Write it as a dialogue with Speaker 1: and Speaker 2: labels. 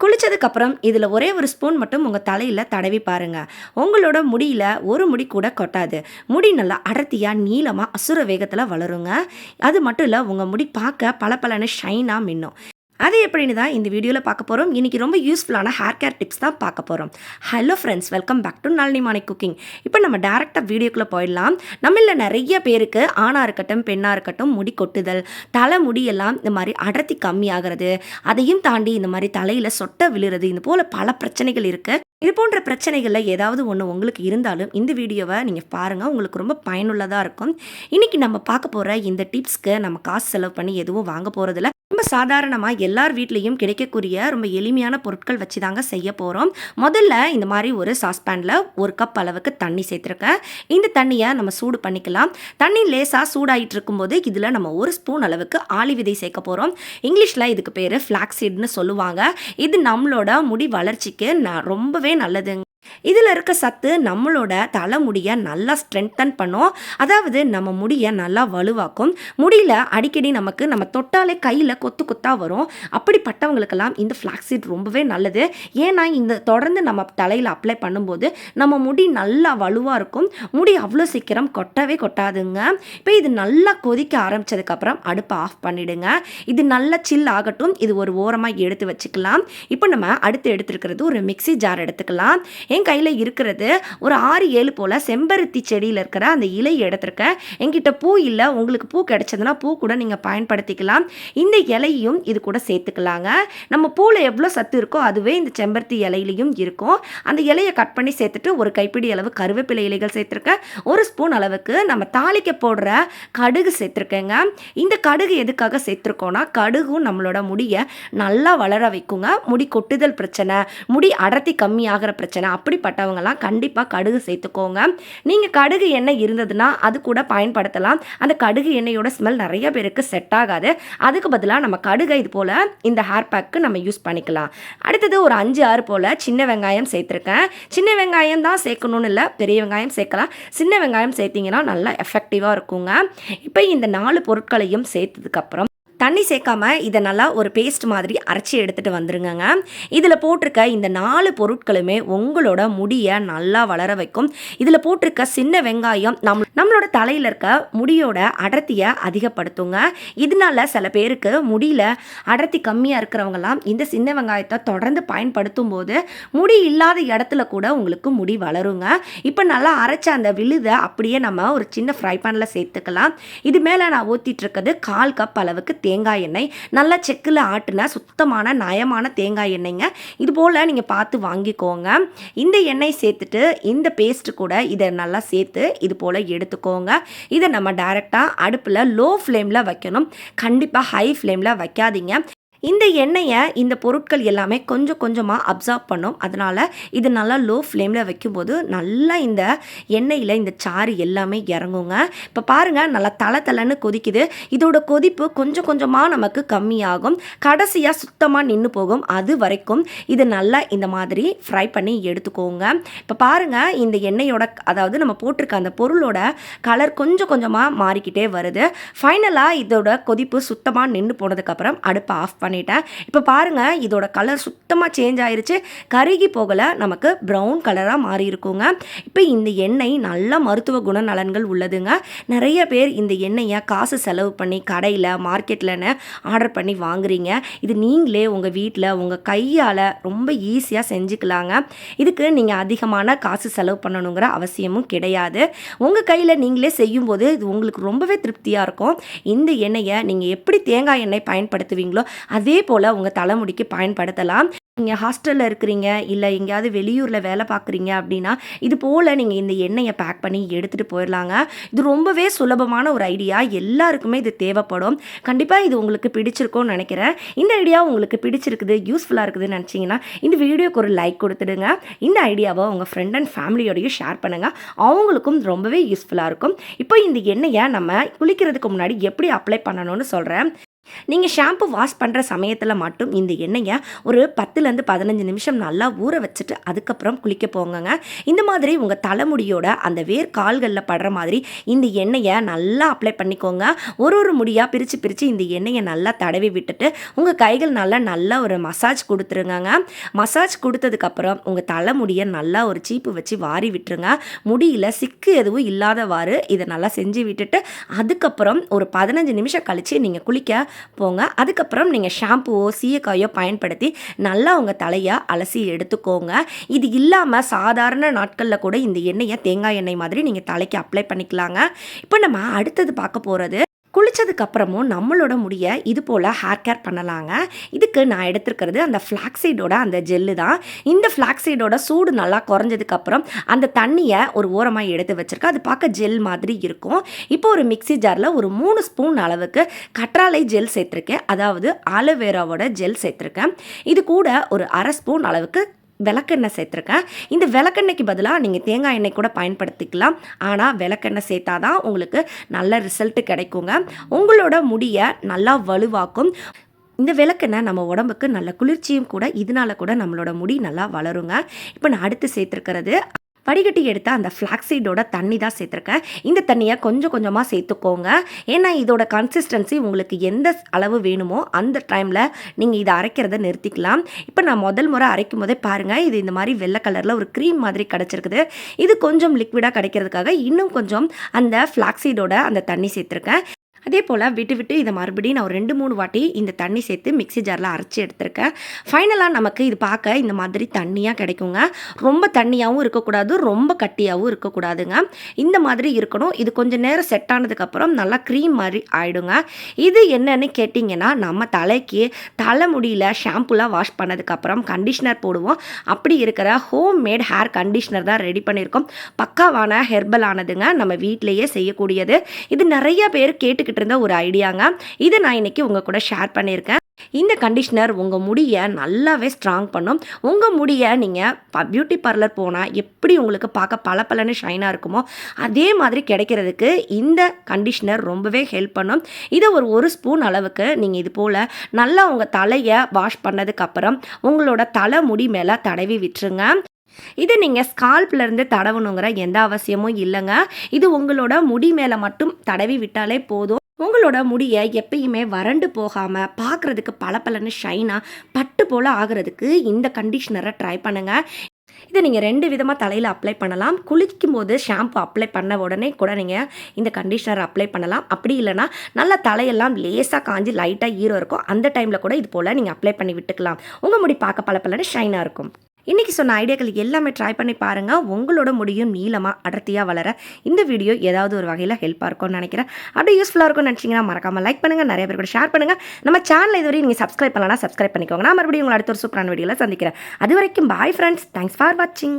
Speaker 1: குளிச்சதுக்கப்புறம் இதில் ஒரே ஒரு ஸ்பூன் மட்டும் உங்கள் தலையில் தடவி பாருங்கள் உங்களோட முடியில் ஒரு முடி கூட கொட்டாது. முடி நல்லா அடர்த்தியாக நீளமாக அசுர வேகத்தில் வளருங்க. அது மட்டும் இல்லை உங்கள் முடி பார்க்க பளபளன்னு ஷைனாக மின்னும். அது எப்படின்னு தான் இந்த வீடியோவில் பார்க்க போகிறோம் இன்றைக்கி ரொம்ப யூஸ்ஃபுல்லான ஹேர் கேர் டிப்ஸ் தான் பார்க்க போகிறோம் hello friends welcome back to Nalini Mani cooking இப்போ நம்ம டேரெக்டாக வீடியோக்குள்ளே போயிடலாம். நம்மள நிறைய பேருக்கு ஆணாக இருக்கட்டும் பெண்ணாக இருக்கட்டும் முடி கொட்டுதல் தலை முடியெல்லாம் இந்த மாதிரி அடர்த்தி கம்மியாகிறது அதையும் தாண்டி இந்த மாதிரி தலையில் சொட்டை விழுறது இது போல் பல பிரச்சனைகள் இருக்குது இது போன்ற பிரச்சனைகளில் ஏதாவது ஒன்று உங்களுக்கு இருந்தாலும் இந்த வீடியோவை நீங்கள் பாருங்கள் உங்களுக்கு ரொம்ப பயனுள்ளதாக இருக்கும். இன்றைக்கி நம்ம பார்க்க போகிற இந்த டிப்ஸ்க்கு நம்ம காசு செலவு பண்ணி எதுவும் வாங்க போகிறதில்ல ரொம்ப சாதாரணமாக எல்லார் வீட்லேயும் கிடைக்கக்கூடிய ரொம்ப எளிமையான பொருட்கள் வச்சு தாங்க செய்ய போகிறோம் முதல்ல இந்த மாதிரி ஒரு சாஸ்பேனில் ஒரு கப் அளவுக்கு தண்ணி சேர்த்துருக்கேன். இந்த தண்ணியை நம்ம சூடு பண்ணிக்கலாம். தண்ணி லேசாக சூடாயிட்டு இருக்கும்போது இதில் நம்ம ஒரு ஸ்பூன் அளவுக்கு ஆளி விதை சேர்க்க போகிறோம் இங்கிலீஷில் இதுக்கு பேர் ஃப்ளாக்ஸீட்னு சொல்லுவாங்க. இது நம்மளோட முடி வளர்ச்சிக்கு நான் ரொம்பவே நல்லதுங்க. இதில் இருக்க சத்து நம்மளோட தலைமுடியை நல்லா ஸ்ட்ரென்தன் பண்ணும். அதாவது நம்ம முடியை நல்லா வலுவாக்கும். முடியில் அடிக்கடி நமக்கு நம்ம தொட்டாலே கையில் கொத்து கொத்தாக வரும். அப்படிப்பட்டவங்களுக்கெல்லாம் இந்த ஃப்ளாக்ஸீட் ரொம்பவே நல்லது. ஏன்னா இந்த தொடர்ந்து நம்ம தலையில் அப்ளை பண்ணும்போது நம்ம முடி நல்லா வலுவாக இருக்கும். முடி அவ்வளோ சீக்கிரம் கொட்டவே கொட்டாதுங்க. இப்போ இது நல்லா கொதிக்க ஆரம்பித்ததுக்கப்புறம் அடுப்பை ஆஃப் பண்ணிவிடுங்க இது நல்லா சில் ஆகட்டும். இது ஒரு ஓரமாக எடுத்து வச்சுக்கலாம். இப்போ நம்ம அடுத்து எடுத்துருக்கிறது ஒரு மிக்சி ஜார் எடுத்துக்கலாம். என் கையில் இருக்கிறது ஒரு ஆறு ஏழு போல் செம்பருத்தி செடியில் இருக்கிற அந்த இலை எடுத்திருக்கேன் என்கிட்ட பூ இல்லை உங்களுக்கு பூ கிடைச்சதுன்னா பூ கூட நீங்கள் பயன்படுத்திக்கலாம். இந்த இலையும் இது கூட சேர்த்துக்கலாங்க. நம்ம பூவில் எவ்வளோ சத்து இருக்கோ அதுவே இந்த செம்பருத்தி இலையிலையும் இருக்கும். அந்த இலையை கட் பண்ணி சேர்த்துட்டு ஒரு கைப்பிடி அளவு கருவேப்பிலை இலைகள் சேர்த்துருக்கேன் ஒரு ஸ்பூன் அளவுக்கு நம்ம தாளிக்க போடுற கடுகு சேர்த்துருக்கேங்க. இந்த கடுகு எதுக்காக சேர்த்துருக்கோன்னா கடுகும் நம்மளோட முடியை நல்லா வளர வைக்குங்க. முடி கொட்டுதல் பிரச்சனை முடி அடர்த்தி கம்மியாகிற பிரச்சனை. அப்படிப்பட்டவங்கலாம் கண்டிப்பாக கடுகு சேர்த்துக்கோங்க. நீங்கள் கடுகு எண்ணெய் இருந்ததுன்னா அது கூட பயன்படுத்தலாம். அந்த கடுகு எண்ணெயோட ஸ்மெல் நிறைய பேருக்கு செட் ஆகாது. அதுக்கு பதிலாக நம்ம கடுகை இது போல் இந்த ஹேர் பேக்கு நம்ம யூஸ் பண்ணிக்கலாம். அடுத்தது ஒரு அஞ்சு ஆறு போல் சின்ன வெங்காயம் சேர்த்துருக்கேன். சின்ன வெங்காயம் தான் சேர்க்கணும்னு இல்லை பெரிய வெங்காயம் சேர்க்கலாம். சின்ன வெங்காயம் சேர்த்திங்கன்னா நல்லா எஃபெக்டிவாக இருக்குங்க. இப்போ இந்த நாலு பொருட்களையும் சேர்த்ததுக்கப்புறம் தண்ணி சேர்க்காம இதை நல்லா ஒரு பேஸ்ட் மாதிரி அரைச்சி எடுத்துகிட்டு வந்துருங்கங்க. இதில் போட்டிருக்க இந்த நாலு பொருட்களுமே உங்களோட முடியை நல்லா வளர வைக்கும். இதில் போட்டிருக்க சின்ன வெங்காயம் நம் நம்மளோட தலையில் இருக்க முடியோட அடர்த்தியை அதிகப்படுத்துங்க. இதனால சில பேருக்கு முடியில் அடர்த்தி கம்மியாக இருக்கிறவங்கலாம் இந்த சின்ன வெங்காயத்தை தொடர்ந்து பயன்படுத்தும் போது முடி இல்லாத இடத்துல கூட உங்களுக்கு முடி வளருங்க. இப்போ நல்லா அரைச்ச அந்த விழுதை அப்படியே நம்ம ஒரு சின்ன ஃப்ரை பேனில் சேர்த்துக்கலாம். இது மேலே நான் ஊற்றிட்டு இருக்கிறது கால் கப் அளவுக்கு தேங்காய் எண்ணெய். நல்லா செக்கில் ஆட்டின சுத்தமான நயமான தேங்காய் எண்ணெய்ங்க. இது போல் நீங்கள் பார்த்து வாங்கிக்கோங்க. இந்த எண்ணெய் சேர்த்துட்டு இந்த பேஸ்ட்டு கூட இதை நல்லா சேர்த்து இது போல் எடுத்துக்கோங்க. இதை நம்ம டைரெக்டாக அடுப்பில் லோ ஃப்ளேமில் வைக்கணும் கண்டிப்பாக ஹை ஃப்ளேமில் வைக்காதீங்க. இந்த எண்ணெயை இந்த பொருட்கள் எல்லாமே கொஞ்சம் கொஞ்சமாக அப்சர்வ் பண்ணும். அதனால் இது நல்லா லோ ஃப்ளேமில் வைக்கும்போது நல்லா இந்த எண்ணெயில் இந்த சாறு எல்லாமே இறங்குங்க. இப்போ பாருங்கள் நல்லா தலை தலைன்னு கொதிக்குது. இதோட கொதிப்பு கொஞ்சம் கொஞ்சமாக நமக்கு கம்மியாகும். கடைசியாக சுத்தமாக நின்று போகும். அது வரைக்கும் இது நல்லா இந்த மாதிரி ஃப்ரை பண்ணி எடுத்துக்கோங்க. இப்போ பாருங்கள் இந்த எண்ணெயோட அதாவது நம்ம போட்டிருக்க அந்த பொருளோட கலர் கொஞ்சம் கொஞ்சமாக மாறிக்கிட்டே வருது. ஃபைனலாக இதோட கொதிப்பு சுத்தமாக நின்று போனதுக்கப்புறம் அடுப்பை ஆஃப் பண்ணி பண்ணிட்டேன். இப்போ பாருங்கள் இதோட கலர் சுத்தமாக சேஞ்ச் ஆயிடுச்சு கருகி போகலை நமக்கு ப்ரௌன் கலராக மாறி இருக்குங்க. இப்போ இந்த எண்ணெய் நல்ல மருத்துவ குணநலன்கள் உள்ளதுங்க. நிறைய பேர் இந்த எண்ணெயை காசு செலவு பண்ணி கடையில் மார்க்கெட்லன்னு ஆர்டர் பண்ணி வாங்குறீங்க. இது நீங்களே உங்கள் வீட்டில் உங்கள் கையால் ரொம்ப ஈஸியாக செஞ்சுக்கலாங்க. இதுக்கு நீங்கள் அதிகமான காசு செலவு பண்ணணுங்கிற அவசியமும் கிடையாது. உங்கள் கையில் நீங்களே செய்யும்போது இது உங்களுக்கு ரொம்பவே திருப்தியாக இருக்கும். இந்த எண்ணெயை நீங்கள் எப்படி தேங்காய் எண்ணெய் பயன்படுத்துவீங்களோ அது போல் உங்கள் தலைமுடிக்கு பயன்படுத்தலாம். நீங்கள் ஹாஸ்டலில் இருக்கிறீங்க இல்லை எங்கேயாவது வெளியூரில் வேலை பார்க்குறீங்க அப்படின்னா இது போல் நீங்கள் இந்த எண்ணெயை பேக் பண்ணி எடுத்துகிட்டு போயிடலாங்க இது ரொம்பவே சுலபமான ஒரு ஐடியா. எல்லாருக்குமே இது தேவைப்படும். கண்டிப்பாக இது உங்களுக்கு பிடிச்சிருக்கும்னு நினைக்கிறேன். இந்த ஐடியா உங்களுக்கு பிடிச்சிருக்குது யூஸ்ஃபுல்லாக இருக்குதுன்னு நினச்சிங்கன்னா இந்த வீடியோக்கு ஒரு லைக் கொடுத்துடுங்க. இந்த ஐடியாவை உங்கள் ஃப்ரெண்ட் அண்ட் ஃபேமிலியோடையும் ஷேர் பண்ணுங்கள் அவங்களுக்கும் ரொம்பவே யூஸ்ஃபுல்லாக இருக்கும். இப்போ இந்த எண்ணெயை நம்ம குளிக்கிறதுக்கு முன்னாடி எப்படி அப்ளை பண்ணணும்னு சொல்கிறேன் நீங்கள் ஷாம்பு வாஷ் பண்ணுற சமயத்தில் மட்டும் இந்த எண்ணெயை ஒரு பத்துலேருந்து பதினஞ்சு நிமிஷம் நல்லா ஊற வச்சுட்டு அதுக்கப்புறம் குளிக்க போங்கங்க. இந்த மாதிரி உங்கள் தலைமுடியோட அந்த வேர் கால்களில் படுற மாதிரி இந்த எண்ணெயை நல்லா அப்ளை பண்ணிக்கோங்க. ஒரு ஒரு முடியாக பிரித்து பிரித்து இந்த எண்ணெயை நல்லா தடவி விட்டுட்டு உங்கள் கைகள் நல்லா நல்லா ஒரு மசாஜ் கொடுத்துருங்கங்க. மசாஜ் கொடுத்ததுக்கப்புறம் உங்கள் தலைமுடியை நல்லா ஒரு சீப்பு வச்சு வாரி விட்டுருங்க. முடியில் சிக்கு எதுவும் இல்லாதவாறு இதை நல்லா செஞ்சு விட்டுட்டு அதுக்கப்புறம் ஒரு பதினஞ்சு நிமிஷம் கழித்து நீங்கள் குளிக்க போங்க. அதுக்கப்புறம் நீங்கள் ஷாம்புவோ சீயக்காயோ பயன்படுத்தி நல்லா உங்கள் தலையை அலசி எடுத்துக்கோங்க. இது இல்லாமல் சாதாரண நாட்களில் கூட இந்த எண்ணெயை தேங்காய் எண்ணெய் மாதிரி நீங்கள் தலைக்கு அப்ளை பண்ணிக்கலாங்க. இப்போ நம்ம அடுத்தது பார்க்க போகிறது குளிச்சதுக்கு அப்புறமும் நம்மளோட முடியை இது போல் ஹேர் கேர் பண்ணலாங்க. இதுக்கு நான் எடுத்துருக்கிறது அந்த ஃப்ளாக்ஸைடோட அந்த ஜெல்லு தான். இந்த ஃப்ளாக்ஸைடோட சூடு நல்லா குறைஞ்சதுக்கப்புறம் அந்த தண்ணியை ஒரு ஓரமாக எடுத்து வச்சுருக்கேன். அது பார்க்க ஜெல் மாதிரி இருக்கும். இப்போ ஒரு மிக்ஸி ஜாரில் ஒரு மூணு ஸ்பூன் அளவுக்கு கற்றாழை ஜெல் சேர்த்துருக்கேன். அதாவது ஆலோவேராவோட ஜெல் சேர்த்துருக்கேன். இது கூட ஒரு அரை ஸ்பூன் அளவுக்கு விளக்கெண்ணெய் சேர்த்துருக்கேன். இந்த விளக்கெண்ணெய்க்கு பதிலாக நீங்கள் தேங்காய் எண்ணெய் கூட பயன்படுத்திக்கலாம். ஆனால் விளக்கெண்ணெய் சேர்த்தா தான் உங்களுக்கு நல்ல ரிசல்ட் கிடைக்குங்க. உங்களோட முடியை நல்லா வலுவாக்கும். இந்த விளக்கெண்ணெய் நம்ம உடம்புக்கு நல்ல குளிர்ச்சியும் கூட இதனால கூட நம்மளோட முடி நல்லா வளருங்க. இப்போ நான் அடுத்து சேர்த்துருக்கிறது வடிகட்டி எடுத்த அந்த ஃப்ளாக்ஸீடோட தண்ணி தான் சேர்த்துருக்கேன். இந்த தண்ணியை கொஞ்சம் கொஞ்சமாக சேர்த்துக்கோங்க. ஏன்னா இதோட கன்சிஸ்டன்சி உங்களுக்கு எந்த அளவு வேணுமோ அந்த டைமில் நீங்கள் இதை அரைக்கிறத நிறுத்திக்கலாம். இப்போ நான் முதல் முறை அரைக்கும் போதே பாருங்கள் இது இந்த மாதிரி வெள்ளை கலரில் ஒரு க்ரீம் மாதிரி கிடச்சிருக்குது. இது கொஞ்சம் லிக்விடாக கிடைக்கிறதுக்காக இன்னும் கொஞ்சம் அந்த ஃப்ளாக்ஸீடோட அந்த தண்ணி சேர்த்துருக்கேன். அதே போல் விட்டு விட்டு இதை மறுபடியும் நான் ஒரு ரெண்டு மூணு வாட்டி இந்த தண்ணி சேர்த்து மிக்ஸி ஜாரில் அரைச்சி எடுத்திருக்கேன். ஃபைனலாக நமக்கு இது பார்க்க இந்த மாதிரி தண்ணியாக கிடைக்குங்க. ரொம்ப தண்ணியாகவும் இருக்கக்கூடாது ரொம்ப கட்டியாகவும் இருக்கக்கூடாதுங்க. இந்த மாதிரி இருக்கணும். இது கொஞ்சம் நேரம் செட் ஆனதுக்கப்புறம் நல்லா க்ரீம் மாதிரி ஆயிடுங்க. இது என்னன்னு கேட்டிங்கன்னா நம்ம தலைக்கு தலைமுடியில் ஷாம்புலாம் வாஷ் பண்ணதுக்கப்புறம் கண்டிஷ்னர் போடுவோம். அப்படி இருக்கிற ஹோம் மேட் ஹேர் கண்டிஷ்னர் தான் ரெடி பண்ணியிருக்கோம். பக்காவான ஹெர்பல் ஆனதுங்க நம்ம வீட்டிலேயே செய்யக்கூடியது. இது நிறைய பேர் கேட்டுக்கிட்டு இருந்த ஒரு ஐடியாங்க. இதை நான் இன்னைக்கு உங்கள் கூட ஷேர் பண்ணியிருக்கேன். இந்த கண்டிஷ்னர் உங்கள் முடியை நல்லாவே ஸ்ட்ராங் பண்ணும். உங்கள் முடியை நீங்கள் ப பியூட்டி பார்லர் போனால் எப்படி உங்களுக்கு பார்க்க பல பலன்னு ஷைனாக இருக்குமோ அதே மாதிரி கிடைக்கிறதுக்கு இந்த கண்டிஷ்னர் ரொம்பவே ஹெல்ப் பண்ணும். இதை ஒரு ஒரு ஸ்பூன் அளவுக்கு நீங்கள் இது போல் நல்லா உங்கள் தலையை வாஷ் பண்ணதுக்கப்புறம் உங்களோட தலை முடி மேலே தடவி விட்டுருங்க. இது நீங்கள் ஸ்கால்ப்லேருந்து தடவணுங்கிற எந்த அவசியமும் இல்லைங்க. இது உங்களோட முடி மேலே மட்டும் தடவி விட்டாலே போதும். உங்களோட முடியை எப்பயுமே வறண்டு போகாமல் பார்க்குறதுக்கு பளபளன்னு ஷைனாக பட்டு போல் ஆகிறதுக்கு இந்த கண்டிஷ்னரை ட்ரை பண்ணுங்கள் இதை நீங்கள் ரெண்டு விதமாக தலையில் அப்ளை பண்ணலாம். குளிக்கும் போது ஷாம்பு அப்ளை பண்ண உடனே கூட நீங்கள் இந்த கண்டிஷனர் அப்ளை பண்ணலாம். அப்படி இல்லைன்னா நல்லா தலையெல்லாம் லேசாக காஞ்சி லைட்டாக ஈரம் இருக்கும். அந்த டைமில் கூட இது போல் நீங்கள் அப்ளை பண்ணி விட்டுக்கலாம். உங்கள் முடி பார்க்க பளபளன்னு ஷைனாக இருக்கும். இன்றைக்கி சொன்ன ஐடியாக்கள் எல்லாமே ட்ரை பண்ணி பாருங்கள் உங்களோட முடியும் நீளமாக அடர்த்தியாக வளர இந்த வீடியோ ஏதாவது ஒரு வகையில் ஹெல்ப்பாக இருக்கும்னு நினைக்கிறேன். அப்படியே யூஸ்ஃபுல்லாக இருக்கும்னு நினச்சிங்கன்னா மறக்காமல் லைக் பண்ணுங்கள் நிறைய பேர் கூட ஷேர் பண்ணுங்கள் நம்ம சேனல் இதுவரை நீங்கள் சப்ஸ்கிரைப் பண்ணலாம் சப்ஸ்கிரைப் பண்ணிக்கோங்க. நான் மறுபடியும் உங்களை அடுத்த ஒரு சூப்பரான வீடியோவில் சந்திக்கிறேன். அது வரைக்கும் பாய் ஃப்ரெண்ட்ஸ் தேங்க்ஸ் ஃபார் வாட்சிங்